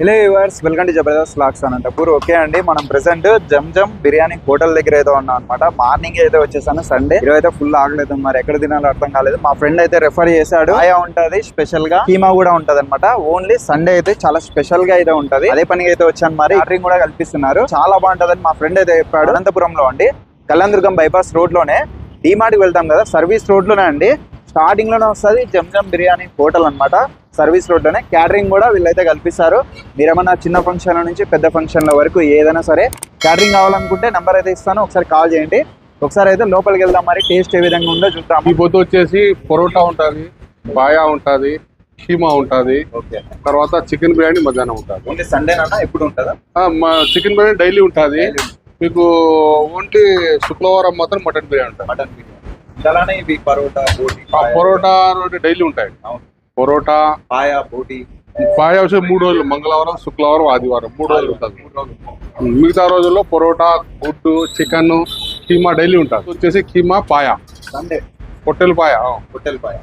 Hello viewers welcome to Jabardasth lakhs Anantapur okay అండి. మనం present జంజమ్ biryani hotel దగ్గర అయితే ఉన్నాం అనమాట మార్నింగ్ అయితే వచ్చేసాను సండే ఇరవై అయితే ఫుల్ ఆగలేదు మరి ఎక్కడ తినాలో అర్థం కాలేదు. మా ఫ్రెండ్ అయితే రెఫర్ చేశాడు. ఆయా ఉంటది స్పెషల్గా. కీమా కూడా ఉంటది అనమాట ఓన్లీ సండే అయితే చాలా స్పెషల్గా అయితే ఉంటది. అదే పనిగా అయితే వచ్చాను మరి. ఆర్డరింగ్ కూడా కల్పిస్తున్నారు. చాలా బాగుంటదని మా ఫ్రెండ్ అయితే చెప్పాడు. అనంతపురంలో అండి. కళ్యాణదుర్గం బైపాస్ రోడ్లోనే డిమార్ట్కి వెళ్తాం కదా. సర్వీస్ రోడ్లోనే అండి. స్టార్టింగ్లోనే వస్తుంది జంజమ్ బిర్యానీ హోటల్ అన్నమాట. సర్వీస్ రోడ్లోనే క్యాటరింగ్ కూడా వీళ్ళైతే కల్పిస్తారు. మీరేమన్నా చిన్న ఫంక్షన్ నుంచి పెద్ద ఫంక్షన్ల వరకు ఏదైనా సరే క్యాటరింగ్ కావాలనుకుంటే నెంబర్ అయితే ఇస్తాను. ఒకసారి కాల్ చేయండి. ఒకసారి అయితే లోపలికి వెళ్దాం. మరి టేస్ట్ ఏ విధంగా ఉందో చూద్దాం ఈ పొద్దు వచ్చేసి పొరోటా ఉంటుంది బాయా ఉంటుంది కీమా ఉంటుంది ఓకే. తర్వాత చికెన్ బిర్యానీ మధ్యాహ్నం ఉంటుంది. ఓన్లీ సండేనా ఎప్పుడు ఉంటుందా? మా చికెన్ బిర్యానీ డైలీ ఉంటుంది. మీకు ఓన్లీ శుక్రవారం మాత్రం మటన్ బిర్యానీ ఉంటుంది. మటన్ బిర్యానీ. అలానే ఇవి పరోటా పొరోటా డైలీ ఉంటాయి. అవును. పొరోటా. పాయా బోటి బాయా వచ్చి మూడు రోజులు మంగళవారం శుక్రవారం ఆదివారం. మూడు రోజులు ఉంటుంది. మిగతా రోజుల్లో పొరోటా గుడ్డు చికెన్ కీమా డైలీ ఉంటుంది వచ్చేసి కీమా పాయా. సండే. పొట్టెలు పాయా హోటల్ పాయ.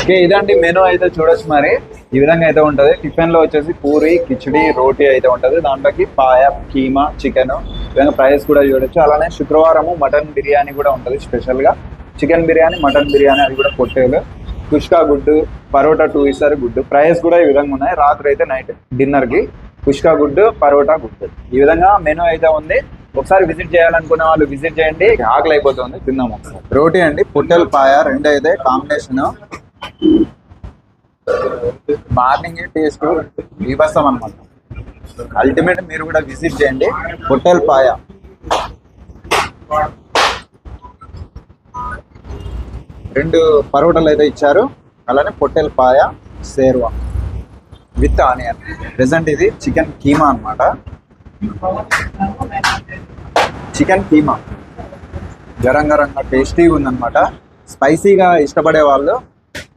ఓకే ఇదండి మెనూ అయితే చూడొచ్చు మరి. ఈ విధంగా అయితే ఉంటది. టిఫిన్లో వచ్చేసి పూరి కిచిడి రోటీ అయితే ఉంటది. దాంట్లోకి పాయ కీమా చికెన్. విధంగా ప్రైస్ కూడా చూడొచ్చు. అలానే శుక్రవారము మటన్ బిర్యానీ కూడా ఉంటది స్పెషల్గా. చికెన్ బిర్యానీ మటన్ బిర్యానీ అది కూడా పొట్టేలు. కుష్కా గుడ్డు పరోటా టూ ఇస్తారు గుడ్డు. ప్రైస్ కూడా ఈ విధంగా ఉన్నాయి. రాత్రి అయితే నైట్ డిన్నర్కి కుష్కా గుడ్డు పరోటా గుడ్డు. ఈ విధంగా మెనూ అయితే ఉంది. ఒకసారి విజిట్ చేయాలనుకునే వాళ్ళు విజిట్ చేయండి. ఆకలి అయిపోతుంది. తిందాం ఒకసారి. రోటీ అండి. పుట్టెల పాయ రెండు అయితే కాంబినేషన్ మార్నింగ్ టేస్ట్ వివస్తాం అనమాట అల్టిమేట్ మీరు కూడా విజిట్ చేయండి. పుట్టెల పాయ. రెండు పరోటాలు అయితే ఇచ్చారు. అలానే పొట్టెల పాయ సేర్వా విత్ ఆనియన్. ప్రెసెంట్ ఇది చికెన్ కీమా అన్నమాట. చికెన్ కీమా. గరం గరంగా టేస్టీగా ఉందన్నమాట. స్పైసీగా ఇష్టపడే వాళ్ళు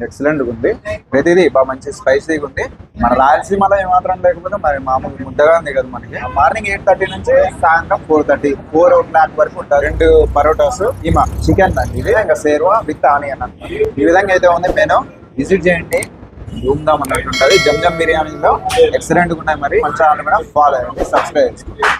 ఎక్సలెంట్ ఉంది ప్రతిదీ బాగా మంచి స్పైసీగా ఉంది మన రాయలసీమలో ఏమాత్రం లేకపోతే మరి మామూలు ముద్దగా ఉంది కదా మనకి. మార్నింగ్ ఎయిట్ థర్టీ నుంచి సాయంత్రం four thirty four o'clock వరకు ఉంటుంది. రెండు పరోటాస్ ఈమా చికెన్ అండి ఇది ఇంకా సేర్వా విత్ ఆనియన్ అన్నమాట. ఈ విధంగా అయితే ఉంది నేను విజిట్ చేయండి. ధూమ్ధామ్ అన్నట్టు ఉంటుంది. జమ్ జమ్ బిర్యానీలో ఎక్సలెంట్ ఉన్నాయి మరి. మంచి కూడా ఫాలో అయ్యండి. సబ్స్క్రైబ్ చేసుకోండి.